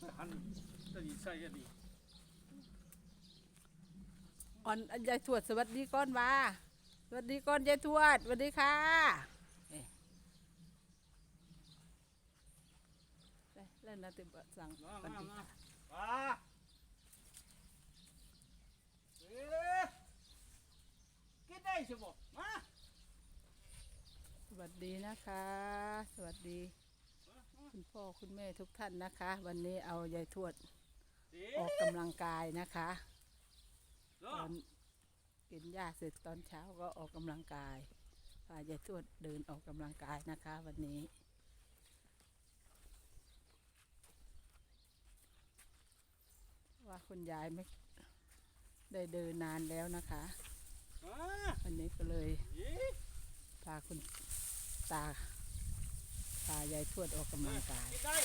ไปหันตะดีใส่อันนี้อ่อนยายทวดสวัสดีก่อนว่าสวัสดีก่อนยายทวดสวัสดีค่ะเล่นนะติบสั่งมาสวัสดีมาค่ะปาเอ๊ะกินได้ใช่บ่มาสวัสดีนะคะ สวัสดี คุณพ่อคุณแม่ทุกท่านนะคะ วันนี้เอายายทวดดีออกกำลังกายนะคะเนาะตอนกินหญ้าเสร็จตอนเช้าก็ออกกำลังกายพายายทวดเดินออกกำลังกายนะคะ วันนี้ว่าคุณยายไม่ได้เดินนานแล้วนะคะมาวันนี้ก็เลยดีพาคุณตา พายายทวดออกกำลังกายมา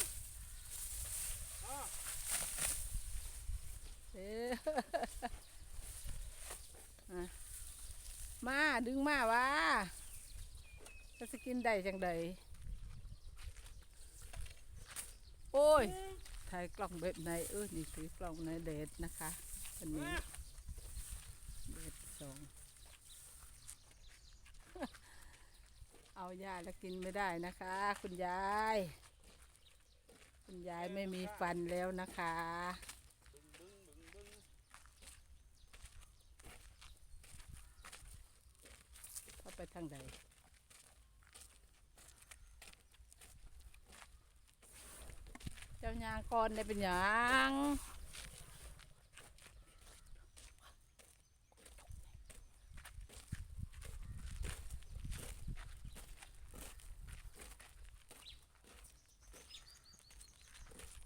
เออมาดึงมาวะจะสกินได้จังใดโอ้ยถ่ายกล้องแบบไหนเออนี่ถือกล้องในเดทนะคะวันนี้มาเดทสอง เอายาแล้วกินไม่ได้นะคะ คุณยาย คุณยายไม่มีฟันแล้วนะคะ เข้าไปทางใดเจ้ายางก่อนได้เป็นหยัง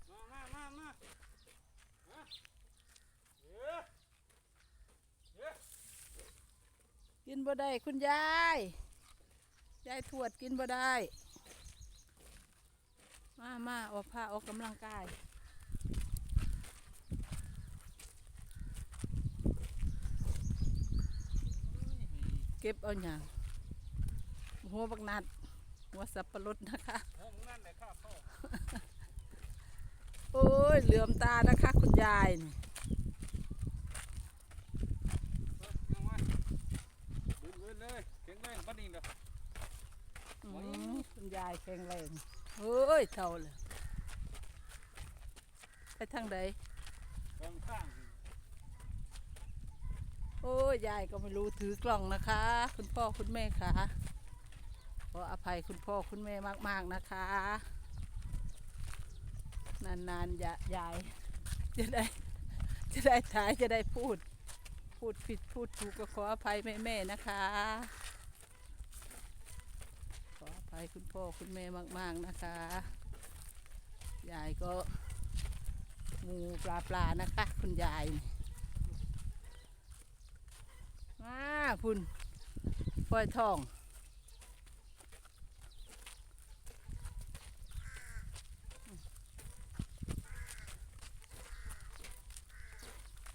มามามามามาเอ๊ะเอ๊ะ กินบ่ได้คุณยายยายทวดกินบ่ได้ มามาออกผ้าออกกำลังกายเก็บเอาอย่างหัวบักนัด หัวสับปะรดนะคะโอ้มึงนั่นเลยข้าพ่อโอ้ยเหลือมตานะคะ คุณยายนี่ เอามาบึ้งบึ้งเลยแข็งแรงปานนี้เด้ออืโอ้ยมคุณยายแข็งแรงเฮ้ยเท่าเลยไปทางใดข้างข้างโอ้ยยายก็ไม่รู้ถือกล่องนะคะ คุณพ่อคุณแม่ค่ะขออภัยคุณพ่อคุณแม่มาก ๆนะคะ นานๆยายายจะได้ จะได้ถ่ายจะได้พูด พูดผิดพูดถูกก็ขออภัยแม่ๆนะคะขออ ภัยคุณพ่อคุณแม่มาก ๆนะคะ ยายก็งูปลาปลาๆนะคะ คุณยายมาพุ่นปล่อยทอง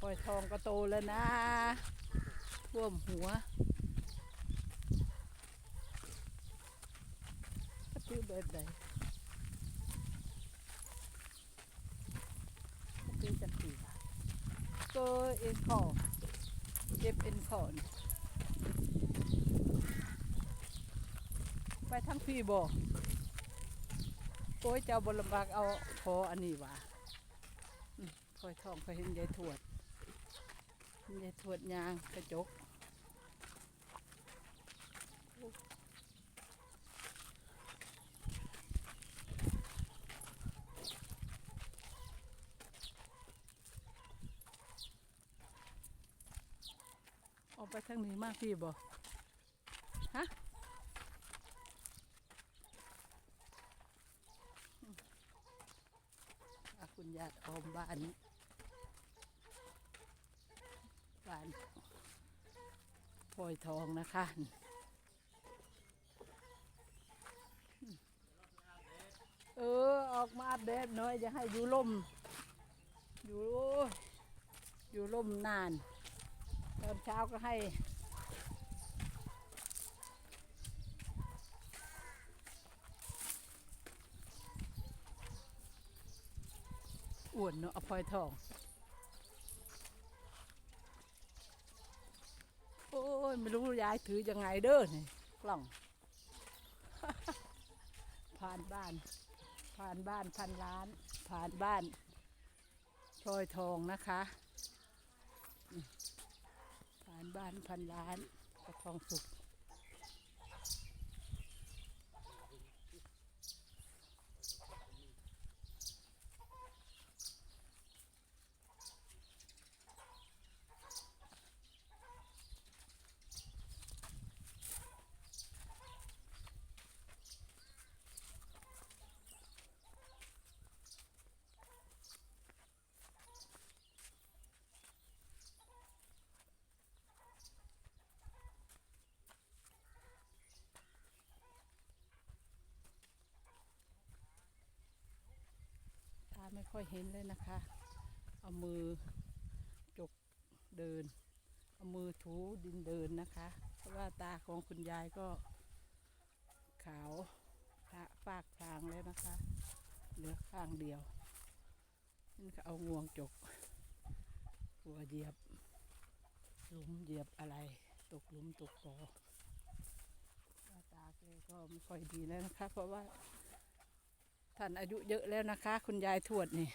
ปล่อยทองก็โตแล้วนะท่วมหัวก็ตื้อ แบบใดก็ตื้อจังสีว่ะก็เอ็นคอเจ็บเอ็นคอนไปทั้งพี่บ่โอ้ยเจ้าบนลำบากเอาพออันนี้ว่ะคอยท่องคอยเห็นยายทวดยายทวดยางกระจก ไปทางนี้มากพี่บ่ฮะคุณยายออมบ้านบ้านพลอยทองนะคะเออ ออกมาอัปเดตหน่อยจะให้อยู่ลมอยู่อยู่ลมนาน ตอนเช้าก็ให้อ้วนเนาะอาพลอยทอง โอ้ย ไม่รู้ยายถือยังไงเด้อนี่กล่อง ผ่านบ้าน ผ่านบ้านพันล้าน ผ่านบ้านพลอยทองนะคะานบ้านพันล้านกระทองสุข ไม่ค่อยเห็นเลยนะคะ เอามือจกเดิน เอามือถูดินเดินนะคะ เพราะว่าตาของคุณยายก็ขาวพระฟากพรางแล้วนะคะ เหลือข้างเดียวนี่ก็เอางวงจกหัวเหยียบหลุมเหยียบอะไร ตกหลุมตกบ่อตาแกก็ไม่ค่อยดีแล้วนะคะ เพราะว่า ท่านอายุเยอะแล้วนะคะ คุณยายทวดนี่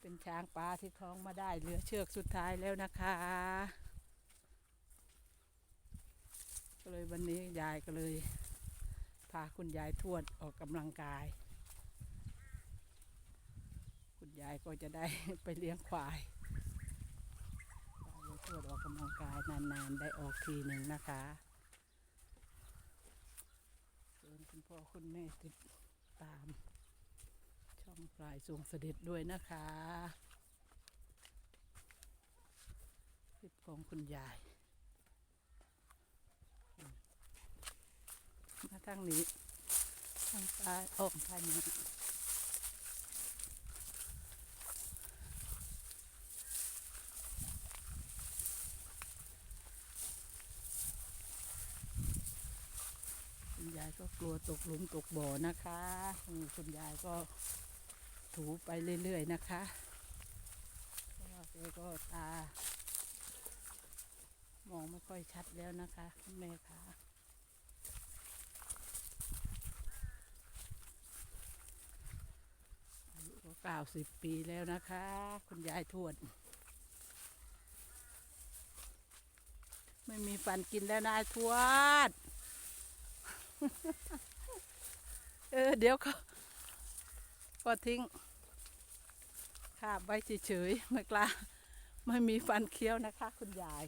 เป็นช้างป่าที่ท้องมาได้เหลือเชือกสุดท้ายแล้วนะคะก็เลยวันนี้ยายก็เลย พาคุณยายทวดออกกำลังกาย คุณยายก็จะได้ไปเลี้ยงควายพายายทวดออกกำลังกายนานๆ ได้ออกทีหนึ่งนะคะส่วนคุณพ่อคุณแม่ติด ตาม ช่องปลายทรงเสด็จด้วยนะคะคลิปของคุณยายมมาทางนี้ทางซ้ายออกทางนี้ายก็กลัวตกหลุมตกบ่อนะคะคุณยายก็ถูไปเรื่อยๆนะคะเพราะว่าแกก็ตา มองไม่ค่อยชัดแล้วนะคะคุณแม่คะอายุก็เก้าสิบปีแล้วนะคะ คุณยายทวดไม่มีฟันกินแล้วนายทวด เออ เดี๋ยวก็ก็ทิ้งขาบไว้เฉยๆไม่กล้า ไม่มีฟันเคี้ยวนะคะ คุณยาย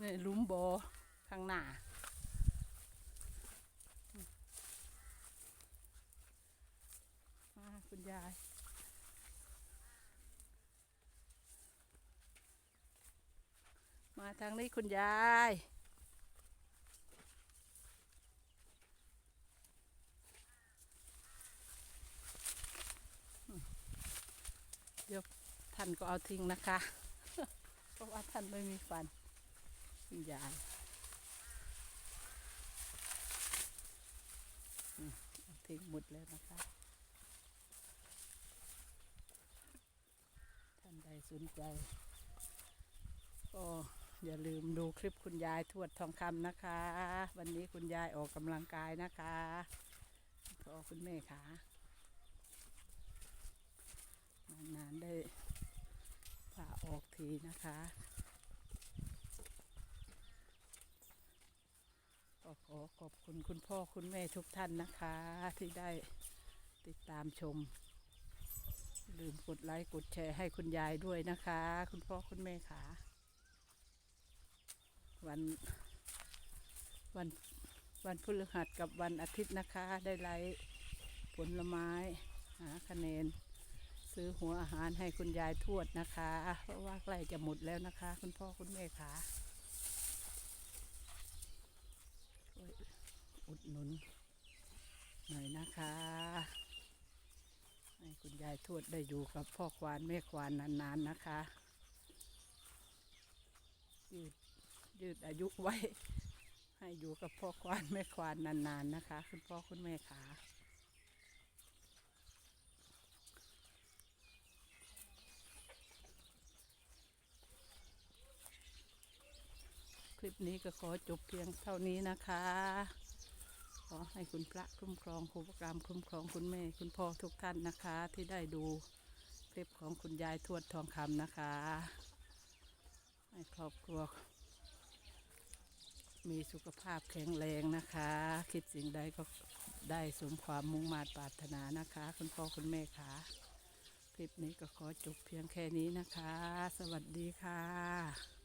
นี่ลุมโบข้างหน้ามาคุณยายมาทางนี้คุณยาย เดี๋ยวท่านก็เอาทิ้งนะคะ เพราะว่าท่านไม่มีฟันคุณยายทิ้งหมดแล้วนะคะ ท่านใดสนใจก็อย่าลืมดูคลิปคุณยายทวดทองคำนะคะ วันนี้คุณยายออกกำลังกายนะคะพ่อคุณแม่ค่ะ นานๆได้พาออกทีนะคะ ก็ขอขอบคุณคุณพ่อคุณแม่ทุกท่านนะคะ ที่ได้ติดตามชม ลืมกดไลค์กดแชร์ให้คุณยายด้วยนะคะ คุณพ่อคุณแม่ค่ะ วันวันวันพฤหัสกับวันอาทิตย์นะคะ ได้ไลค์ผลไม้หาคะแนน ซื้อหัวอาหารให้คุณยายทวดนะคะ เพราะว่าใกล้จะหมดแล้วนะคะ คุณพ่อคุณแม่ค่ะช่วยอุดหนุนหน่อยนะคะ ให้คุณยายทวดได้อยู่กับพ่อควานแม่ควานนานๆนะคะ ยืดยืดอายุไว้ ให้อยู่กับพ่อควานแม่ควานนานๆนะคะ คุณพ่อคุณแม่ขา ลิปนี้ก็ขอจบเพียงเท่านี้นะคะ ขอให้คุณพระคุ้มครองครูประกรรมคุ้มครองคุณแม่ คุณพ่อทุกท่านนะคะ ที่ได้ดูคลิปของคุณยายทวดทองคำนะคะ ให้ครอบครัว มีสุขภาพแข็งแรงนะคะ คิดสิ่งใดก็ได้สมความมุ่งมา่ปรารถนานะคะ คุณพ่อคุณแม่ค่ะคลิปนี้ก็ขอจบเพียงแค่นี้นะคะ สวัสดีค่ะ